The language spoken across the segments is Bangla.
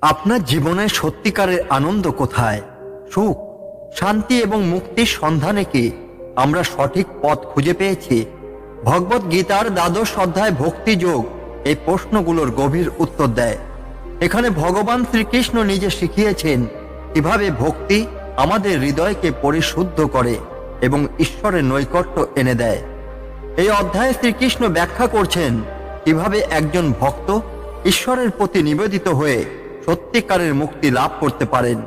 আপনার জীবনে সত্যিকারের আনন্দ কোথায়? সুখ, শান্তি এবং মুক্তির সন্ধানে কি আমরা সঠিক পথ খুঁজে পেয়েছি? ভগবত গীতার দ্বাদশ অধ্যায় ভক্তি যোগ এই প্রশ্নগুলোর গভীর উত্তর দেয়। এখানে ভগবান শ্রীকৃষ্ণ নিজে শিখিয়েছেন কীভাবে ভক্তি আমাদের হৃদয়কে পরিশুদ্ধ করে এবং ঈশ্বরের নৈকট্য এনে দেয়। এই অধ্যায়ে শ্রীকৃষ্ণ ব্যাখ্যা করছেন কীভাবে একজন ভক্ত ঈশ্বরের প্রতি নিবেদিত হয়ে সত্যিকারের মুক্তি লাভ করতে পারেন।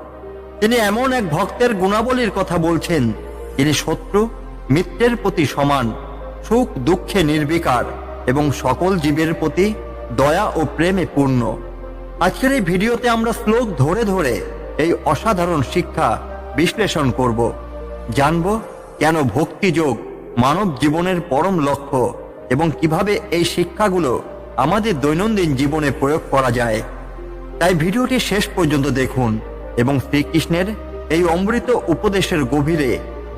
তিনি এমন এক ভক্তের গুণাবলীর কথা বলছেন, যিনি শত্রু, মিত্রের প্রতি সমান, সুখ, দুঃখে নির্বিকার এবং সকল জীবের প্রতি দয়া ও প্রেমে পূর্ণ। আজকের এই ভিডিওতে আমরা শ্লোক ধরে ধরে এই অসাধারণ শিক্ষা বিশ্লেষণ করব। জানব কেন ভক্তিযোগ মানব জীবনের পরম লক্ষ্য এবং কীভাবে এই শিক্ষাগুলো আমাদের দৈনন্দিন জীবনে প্রয়োগ করা যায়। তাই ভিডিওটি শেষ পর্যন্ত দেখুন এবং শ্রীকৃষ্ণের এই অমৃত উপদেশের গভীরে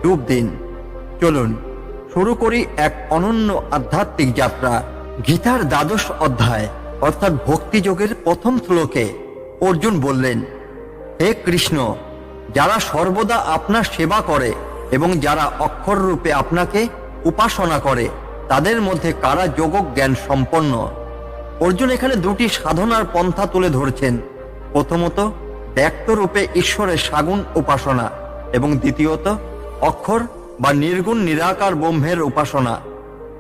ডুব দিন। চলুন, শুরু করি এক অনন্য আধ্যাত্মিক যাত্রা, গীতার দ্বাদশ অধ্যায়, অর্থাৎ ভক্তিযোগের প্রথম শ্লোকে। অর্জুন বললেন, হে কৃষ্ণ, যারা সর্বদা আপনার সেবা করে এবং যারা অক্ষর রূপে আপনাকে উপাসনা করে, তাদের মধ্যে কারা যোগ জ্ঞান সম্পন্ন? অর্জুন এখানে দুটি সাধনার পন্থা তুলে ধরছেন। প্রথমত রূপে ঈশ্বরের সাগুণ উপাসনা এবং দ্বিতীয়ত, অক্ষর বা নির্গুণ নিরাকার ব্রহ্মের উপাসনা।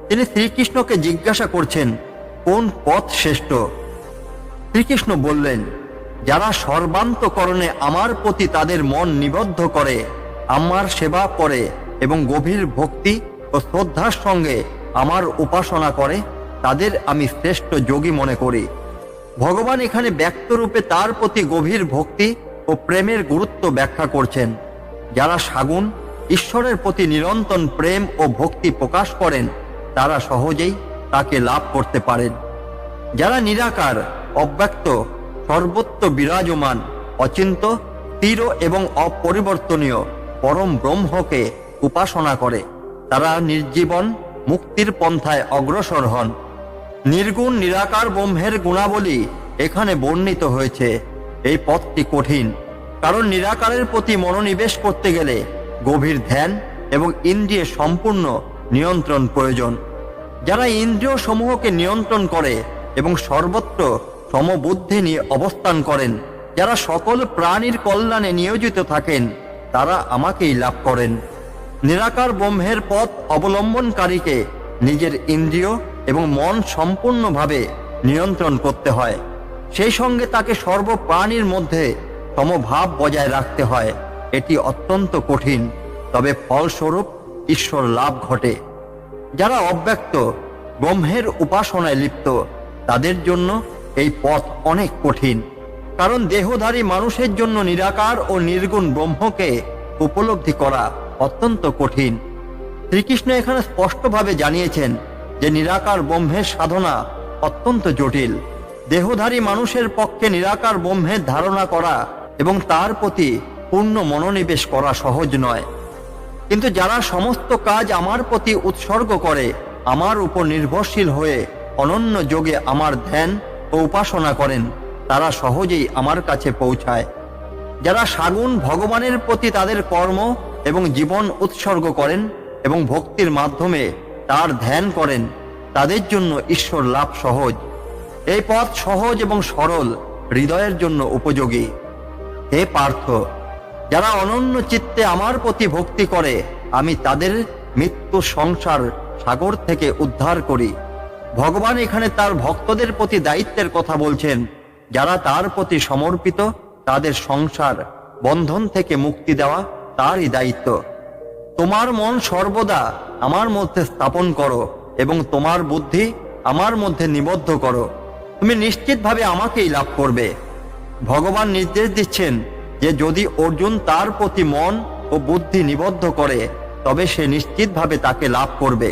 তিনি শ্রীকৃষ্ণকে জিজ্ঞাসা করছেন, কোন পথ শ্রেষ্ঠ? শ্রীকৃষ্ণ বললেন, যারা সর্বান্তকরণে আমার প্রতি তাদের মন নিবদ্ধ করে, আমার সেবা করে এবং গভীর ভক্তি ও শ্রদ্ধার সঙ্গে আমার উপাসনা করে তাদের আমি শ্রেষ্ঠ যোগী মনে করি। ভগবান এখানে ব্যক্তরূপে তার প্রতি গভীর ভক্তি ও প্রেমের গুরুত্ব ব্যাখ্যা করছেন। যারা সাগুন, ঈশ্বরের প্রতি নিরন্তর প্রেম ও ভক্তি প্রকাশ করেন, তারা সহজেই তাকে লাভ করতে পারেন। যারা নিরাকার, অব্যক্ত, সর্বত্র বিরাজমান, অচিন্ত তীর এবং অপরিবর্তনীয় পরম ব্রহ্মকে উপাসনা করে, তারা নির্জীবন মুক্তির পন্থায় অগ্রসর হন। নির্গুণ নিরাকার ব্রহ্মের গুণাবলী এখানে বর্ণিত হয়েছে। এই পথটি কঠিন, কারণ নিরাকারের প্রতি মনোনিবেশ করতে গেলে গভীর ধ্যান এবং ইন্দ্রিয় সম্পূর্ণ নিয়ন্ত্রণ প্রয়োজন। যারা ইন্দ্রিয় সমূহকে নিয়ন্ত্রণ করে এবং সর্বত্র সমবুদ্ধি নিয়ে অবস্থান করেন, যারা সকল প্রাণীর কল্যাণে নিয়োজিত থাকেন, তারা আমাকেই লাভ করেন। নিরাকার ব্রহ্মের পথ অবলম্বনকারীকে নিজের ইন্দ্রিয় এবং মন সম্পূর্ণভাবে নিয়ন্ত্রণ করতে হয়। সেই সঙ্গে তাকে সর্বপ্রাণীর মধ্যে সমভাব বজায় রাখতে হয়। এটি অত্যন্ত কঠিন, তবে ফলস্বরূপ ঈশ্বর লাভ ঘটে। যারা অব্যক্ত ব্রহ্মের উপাসনায় লিপ্ত, তাদের জন্য এই পথ অনেক কঠিন। কারণ দেহধারী মানুষের জন্য নিরাকার ও নির্গুণ ব্রহ্মকে উপলব্ধি করা অত্যন্ত কঠিন। শ্রীকৃষ্ণ এখানে স্পষ্টভাবে জানিয়েছেন যে নিরাকার ব্রহ্মের সাধনা অত্যন্ত জটিল। দেহধারী মানুষের পক্ষে নিরাকার ব্রহ্মের ধারণা করা এবং তার প্রতি পূর্ণ মনোনিবেশ করা সহজ নয়। কিন্তু যারা সমস্ত কাজ আমার প্রতি উৎসর্গ করে, আমার উপর নির্ভরশীল হয়ে অনন্য যোগে আমার ধ্যান ও উপাসনা করেন, তারা সহজেই আমার কাছে পৌঁছায়। যারা সাগুন ভগবানের প্রতি তাদের কর্ম এবং জীবন উৎসর্গ করেন এবং ভক্তির মাধ্যমে তার ধ্যান করেন, তাদের জন্য ঈশ্বর লাভ সহজ। এই পথ সহজ এবং সরল, হৃদয়ের জন্য উপযোগী। হে পার্থ, যারা অনন্য চিত্তে আমার প্রতি ভক্তি করে, আমি তাদের মৃত্যু সংসার সাগর থেকে উদ্ধার করি। ভগবান এখানে তার ভক্তদের প্রতি দায়িত্বের কথা বলছেন। যারা তার প্রতি সমর্পিত, তাদের সংসার বন্ধন থেকে মুক্তি দেওয়া তারই দায়িত্ব। তোমার মন সর্বদা আমার মধ্যে স্থাপন করো এবং তোমার বুদ্ধি আমার মধ্যে নিবদ্ধ করো। তুমি নিশ্চিতভাবে আমাকেই লাভ করবে। ভগবান নির্দেশ দিচ্ছেন যে যদি অর্জুন তার প্রতি মন ও বুদ্ধি নিবদ্ধ করে, তবে সে নিশ্চিতভাবে তাকে লাভ করবে।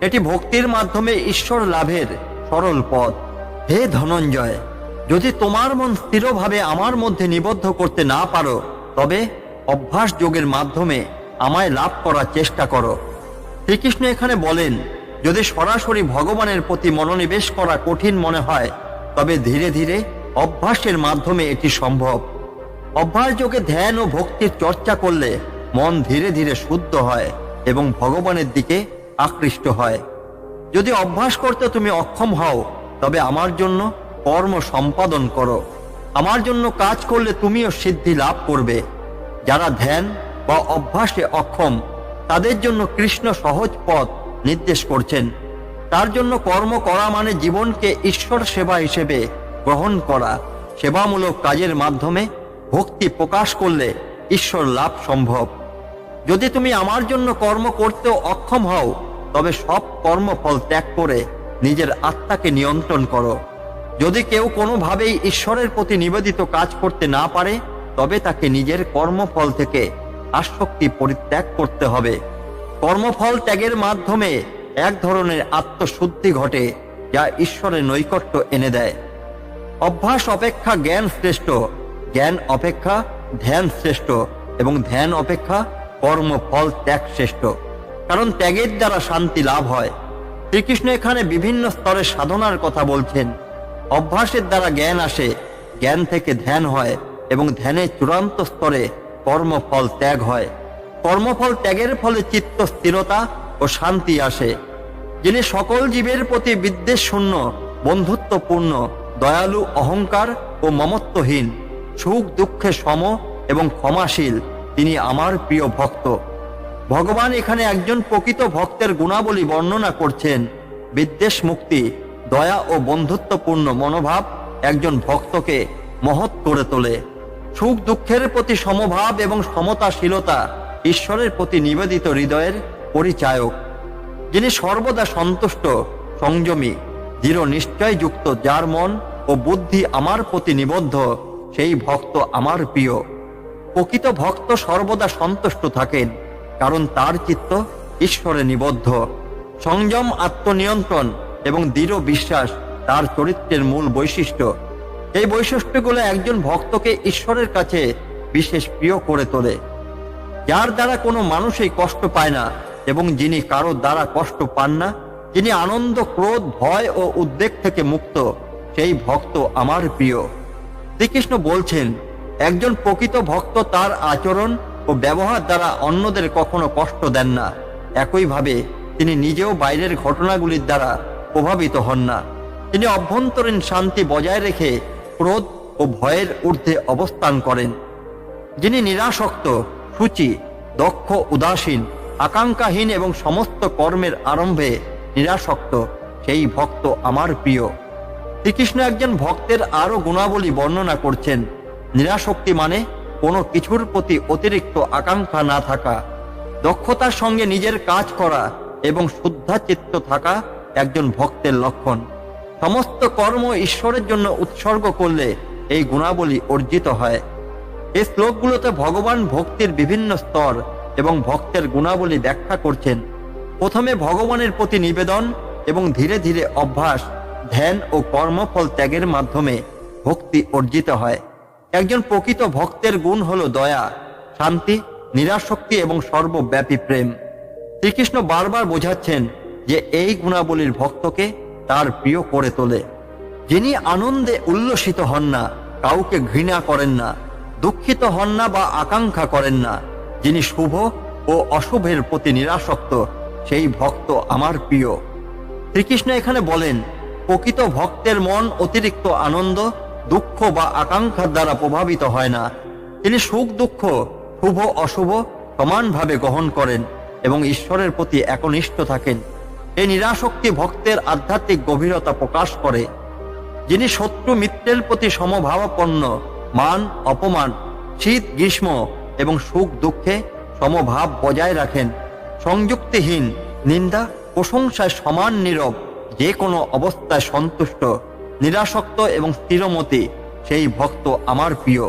এটি ভক্তির মাধ্যমে ঈশ্বর লাভের সরল পথ। হে ধনঞ্জয়, যদি তোমার মন স্থিরভাবে আমার মধ্যে নিবদ্ধ করতে না পারো, তবে অভ্যাস যোগের মাধ্যমে আমায় লাভ করার চেষ্টা করো। শ্রীকৃষ্ণ এখানে বলেন, যদি সরাসরি ভগবানের প্রতি মনোনিবেশ করা কঠিন মনে হয়, তবে ধীরে ধীরে অভ্যাসের মাধ্যমে এটি সম্ভব। অভ্যাস যোগে ধ্যান ও ভক্তির চর্চা করলে মন ধীরে ধীরে শুদ্ধ হয় এবং ভগবানের দিকে আকৃষ্ট হয়। যদি অভ্যাস করতে তুমি অক্ষম হও, তবে আমার জন্য কর্ম সম্পাদন করো। আমার জন্য কাজ করলে তুমিও সিদ্ধি লাভ করবে। যারা ধ্যান বা অভ্যাসে অক্ষম, তাদের জন্য কৃষ্ণ সহজ পথ নির্দেশ করছেন। তার জন্য কর্ম করা মানে জীবনকে ঈশ্বর সেবা হিসেবে গ্রহণ করা, সেবামূলক কাজের মাধ্যমে ভক্তি প্রকাশ করলে ঈশ্বর লাভ সম্ভব। যদি তুমি আমার জন্য কর্ম করতেও অক্ষম হও, তবে সব কর্মফল ত্যাগ করে নিজের আত্মাকে নিয়ন্ত্রণ করো। যদি কেউ কোনোভাবেই ঈশ্বরের প্রতি নিবেদিত কাজ করতে না পারে, তবে তাকে নিজের কর্মফল থেকে আসক্তি পরিত্যাগ করতে হবে। কর্মফল ত্যাগের মাধ্যমে এক ধরনের আত্মশুদ্ধি ঘটে, যা ঈশ্বরের নৈকট্য এনে দেয়। অভ্যাস অপেক্ষা জ্ঞান শ্রেষ্ঠ, জ্ঞান অপেক্ষা ধ্যান শ্রেষ্ঠ, এবং ধ্যান অপেক্ষা কর্মফল ত্যাগ শ্রেষ্ঠ। কারণ ত্যাগের দ্বারা শান্তি লাভ হয়। শ্রীকৃষ্ণ এখানে বিভিন্ন স্তরে সাধনার কথা বলছেন। অভ্যাসের দ্বারা জ্ঞান আসে, জ্ঞান থেকে ধ্যান হয়, এবং ধ্যানের চূড়ান্ত স্তরে কর্মফল ত্যাগ হয়। কর্মফল ত্যাগের ফলে চিত্ত স্থিরতা ও শান্তি আসে। যিনি সকল জীবের প্রতি বিদ্বেষ শূন্য বন্ধুত্বপূর্ণ, দয়ালু, অহংকার ও মমত্বহীন, সুখ দুঃখে সম এবং ক্ষমাশীল, তিনি আমার প্রিয় ভক্ত। ভগবান এখানে একজন প্রকৃত ভক্তের গুণাবলী বর্ণনা করছেন। বিদ্বেষ মুক্তি, দয়া ও বন্ধুত্বপূর্ণ মনোভাব একজন ভক্তকে মহৎ করে তোলে। সুখ দুঃখের প্রতি সমভাব এবং সমতাশীলতা ঈশ্বরের প্রতি নিবেদিত হৃদয়ের পরিচায়ক, যিনি সর্বদা সন্তুষ্ট, সংযমী, দৃঢ় নিশ্চয়যুক্ত যার মন ও বুদ্ধি আমার প্রতি নিবদ্ধ, সেই ভক্ত আমার প্রিয়। প্রকৃত ভক্ত সর্বদা সন্তুষ্ট থাকেন, কারণ তার চিত্ত ঈশ্বরে নিবদ্ধ। সংযম, আত্মনিয়ন্ত্রণ এবং দৃঢ় বিশ্বাস তার চরিত্রের মূল বৈশিষ্ট্য। এই বৈশিষ্ট্যগুলো একজন ভক্তকে ঈশ্বরের কাছে বিশেষ প্রিয় করে তোলে। যার দ্বারা কোনো মানুষই কষ্ট পায় না এবং যিনি কারও দ্বারা কষ্ট পান না, যিনি আনন্দ, ক্রোধ, ভয় ও উদ্বেগ থেকে মুক্ত, সেই ভক্ত আমার প্রিয়। শ্রীকৃষ্ণ বলছেন, একজন প্রকৃত ভক্ত তার আচরণ ও ব্যবহার দ্বারা অন্যদের কখনো কষ্ট দেন না। একইভাবে তিনি নিজেও বাইরের ঘটনাগুলির দ্বারা প্রভাবিত হন না। তিনি অভ্যন্তরীণ শান্তি বজায় রেখে ক্রোধ ও ভয়ের ঊর্ধ্বে অবস্থান করেন, যিনি নিরাসক্ত, সূচি, দক্ষ, উদাসীন, আকাঙ্ক্ষাহীন এবং সমস্ত কর্মের আরম্ভে নিরাসক্ত, সেই ভক্ত আমার প্রিয়। শ্রীকৃষ্ণ একজন ভক্তের আরও গুণাবলী বর্ণনা করছেন, নিরাসক্তি মানে কোনো কিছুর প্রতি অতিরিক্ত আকাঙ্ক্ষা না থাকা, দক্ষতার সঙ্গে নিজের কাজ করা এবং শুদ্ধাচিত্ত থাকা একজন ভক্তের লক্ষণ। সমস্ত কর্ম ঈশ্বরের জন্য উৎসর্গ করলে এই গুণাবলী অর্জিত হয়। এই শ্লোকগুলোতে ভগবান ভক্তির বিভিন্ন স্তর এবং ভক্তের গুণাবলী ব্যাখ্যা করছেন। প্রথমে ভগবানের প্রতি নিবেদন এবং ধীরে ধীরে অভ্যাস, ধ্যান ও কর্মফল ত্যাগের মাধ্যমে ভক্তি অর্জিত হয়। একজন প্রকৃত ভক্তের গুণ হল দয়া, শান্তি নিরাশক্তি এবং সর্বব্যাপী প্রেম। শ্রীকৃষ্ণ বারবার বোঝাচ্ছেন যে এই গুণাবলীর ভক্তকে তার প্রিয় করে তোলে। যিনি আনন্দে উল্লসিত হন না, কাউকে ঘৃণা করেন না, দুঃখিত হন না বা আকাঙ্ক্ষা করেন না, যিনি শুভ ও অশুভের প্রতি নিরাসক্ত, সেই ভক্ত আমার প্রিয়। শ্রীকৃষ্ণ এখানে বলেন, প্রকৃত ভক্তের মন অতিরিক্ত আনন্দ, দুঃখ বা আকাঙ্ক্ষার দ্বারা প্রভাবিত হয় না। তিনি সুখ, দুঃখ, শুভ, অশুভ সমানভাবে গ্রহণ করেন এবং ঈশ্বরের প্রতি একনিষ্ঠ থাকেন। এই নিরাসক্তি ভক্তের আধ্যাত্মিক গভীরতা প্রকাশ করে, যিনি শত্রু মিত্রের প্রতি সমভাবাপন্ন, মান, অপমান, শীত, গ্রীষ্ম এবং সুখ, দুঃখে সমভাব বজায় রাখেন। সংযুক্তিহীন, নিন্দা, প্রশংসায় সমান নীরব, যে কোনো অবস্থায় সন্তুষ্ট, নিরাসক্ত এবং স্থিরমতি, সেই ভক্ত আমার প্রিয়।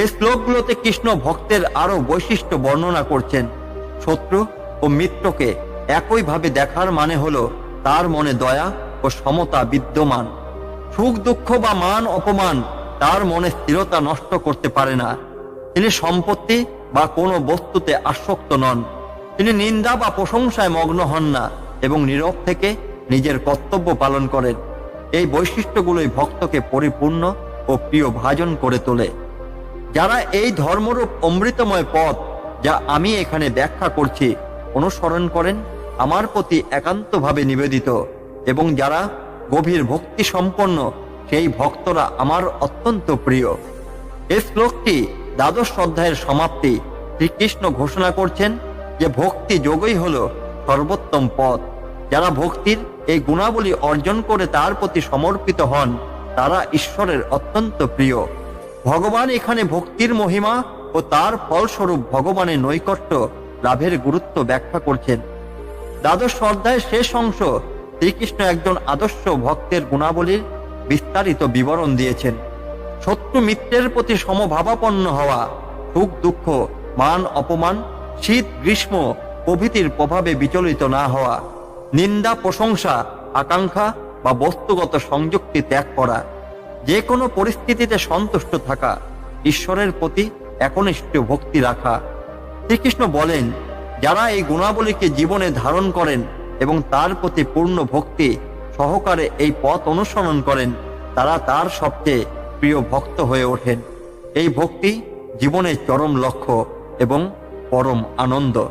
এই শ্লোকগুলোতে কৃষ্ণ ভক্তের আরও বৈশিষ্ট্য বর্ণনা করছেন। শত্রু ও মিত্রকে একইভাবে দেখার মানে হলো তার মনে দয়া ও সমতা বিদ্যমান। সুখ, দুঃখ বা মান অপমান তার মনে স্থিরতা নষ্ট করতে পারে না। তিনি সম্পত্তি বা কোনো বস্তুতে আসক্ত নন। তিনি নিন্দা বা প্রশংসায় মগ্ন হন না এবং নীরব থেকে নিজের কর্তব্য পালন করেন। এই বৈশিষ্ট্যগুলোই ভক্তকে পরিপূর্ণ ও প্রিয় ভাজন করে তোলে। যারা এই ধর্মরূপ অমৃতময় পথ যা আমি এখানে ব্যাখ্যা করছি, অনুসরণ করেন আমার প্রতি একান্তভাবে নিবেদিত, এবং যারা গভীর ভক্তি সম্পন্ন, সেই ভক্তরা আমার অত্যন্ত প্রিয়। এই শ্লোকটি দ্বাদশ অধ্যায়ের সমাপ্তি শ্রীকৃষ্ণ ঘোষণা করছেন যে ভক্তি যোগই হল সর্বোত্তম পথ। যারা ভক্তির এই গুণাবলী অর্জন করে তার প্রতি সমর্পিত হন, তারা ঈশ্বরের অত্যন্ত প্রিয়। ভগবান এখানে ভক্তির মহিমা ও তার ফলস্বরূপ ভগবানের নৈকট্য লাভের গুরুত্ব ব্যাখ্যা করছেন। দ্বাদশ অধ্যায়ের শেষ অংশ শ্রীকৃষ্ণ একজন আদর্শ ভক্তের গুণাবলীর বিস্তারিত বিবরণ দিয়েছেন। শত্রু মিত্রের প্রতি সমভাবাপন্ন হওয়া সুখ, দুঃখ, মান, অপমান, শীত, গ্রীষ্ম প্রভৃতির প্রভাবে বিচলিত না হওয়া, নিন্দা, প্রশংসা, আকাঙ্ক্ষা বা বস্তুগত সংযুক্তি ত্যাগ করা, যে কোনো পরিস্থিতিতে সন্তুষ্ট থাকা, ঈশ্বরের প্রতি একনিষ্ঠ ভক্তি রাখা। শ্রীকৃষ্ণ বলেন যারা এই গুণাবলীকে জীবনে ধারণ করেন এবং তার প্রতি পূর্ণ ভক্তি সহকারে এই পথ অনুসরণ করেন, তারা তার সবচেয়ে প্রিয় ভক্ত হয়ে ওঠেন। এই ভক্তি জীবনের চরম লক্ষ্য এবং পরম আনন্দ।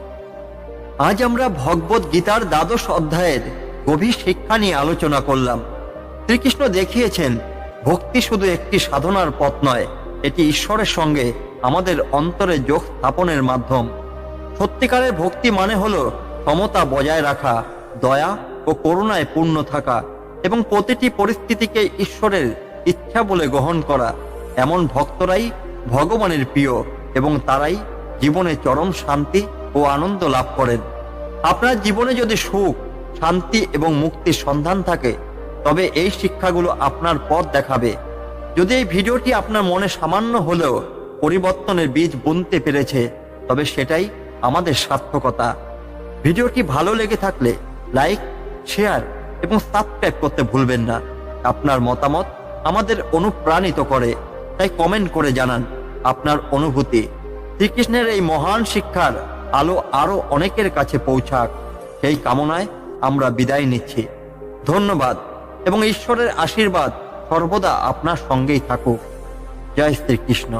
আজ আমরা ভগবত গীতার দ্বাদশ অধ্যায়ের গভীর শিক্ষা নিয়ে আলোচনা করলাম। শ্রীকৃষ্ণ দেখিয়েছেন, ভক্তি শুধু একটি সাধনার পথ নয়, এটি ঈশ্বরের সঙ্গে আমাদের অন্তরে যোগ স্থাপনের মাধ্যম। সত্যিকারের ভক্তি মানে হলো ক্ষমতা বজায় রাখা, দয়া ও করুণায় পূর্ণ থাকা এবং প্রতিটি পরিস্থিতিকে ঈশ্বরের ইচ্ছা বলে গ্রহণ করা। এমন ভক্তরাই ভগবানের প্রিয় এবং তারাই জীবনে চরম শান্তি ও আনন্দ লাভ করেন। আপনার জীবনে যদি সুখ, শান্তি এবং মুক্তির সন্ধান থাকে, তবে এই শিক্ষাগুলো আপনার পথ দেখাবে। যদি এই ভিডিওটি আপনার মনে সামান্য হলেও পরিবর্তনের বীজ বুনতে পেরেছে, তবে সেটাই আমাদের সার্থকতা। ভিডিওটি ভালো লেগে থাকলে লাইক, শেয়ার এবং সাবস্ক্রাইব করতে ভুলবেন না। আপনার মতামত আমাদের অনুপ্রাণিত করে, তাই কমেন্ট করে জানান আপনার অনুভূতি। শ্রীকৃষ্ণের এই মহান শিক্ষার আলো আরও অনেকের কাছে পৌঁছাক। সেই কামনায় আমরা বিদায় নিচ্ছি। ধন্যবাদ এবং ঈশ্বরের আশীর্বাদ সর্বদা আপনার সঙ্গেই থাকুক। জয় শ্রীকৃষ্ণ।